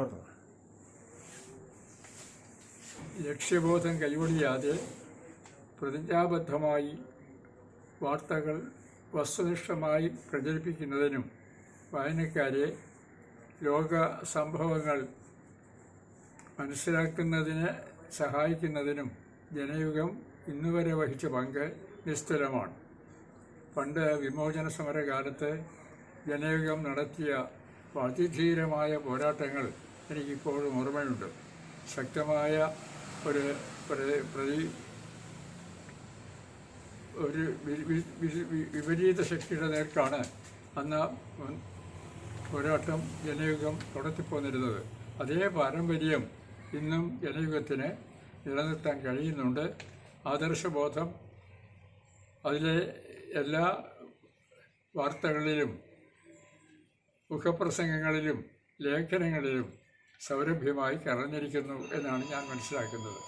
പറഞ്ഞു ലക്ഷ്യബോധം കൈവടിയാതെ പ്രതിജ്ഞാബദ്ധമായി വാർത്തകൾ വസ്തുനിഷ്ഠമായി പ്രചരിപ്പിക്കുന്നതിനും വായനക്കാരെ ലോക സംഭവങ്ങൾ മനസ്സിലാക്കുന്നതിന് സഹായിക്കുന്നതിനും ജനയുഗം ഇന്നുവരെ വഹിച്ച പങ്ക് നിസ്തുലമാണ്. പണ്ട് വിമോചന സമരകാലത്ത് ജനയുഗം നടത്തിയ അതിധീരമായ പോരാട്ടങ്ങൾ എനിക്കിപ്പോഴും ഓർമ്മയുണ്ട്. ശക്തമായ ഒരു പ്രതി- ഒരു വിപരീത ശക്തിയുടെ നേർക്കാണ് അന്ന് പോരാട്ടം ജനയുഗം നടത്തിപ്പോന്നിരുന്നത് അതേ പാരമ്പര്യം ഇന്നും ജനയുഗത്തിന് നിലനിർത്താൻ കഴിയുന്നുണ്ട്. ആദർശബോധം അതിലെ എല്ലാ വാർത്തകളിലും മുഖപ്രസംഗങ്ങളിലും ലേഖനങ്ങളിലും സൗരഭ്യമായി കറഞ്ഞിരിക്കുന്നു എന്നാണ് ഞാൻ മനസ്സിലാക്കുന്നത്.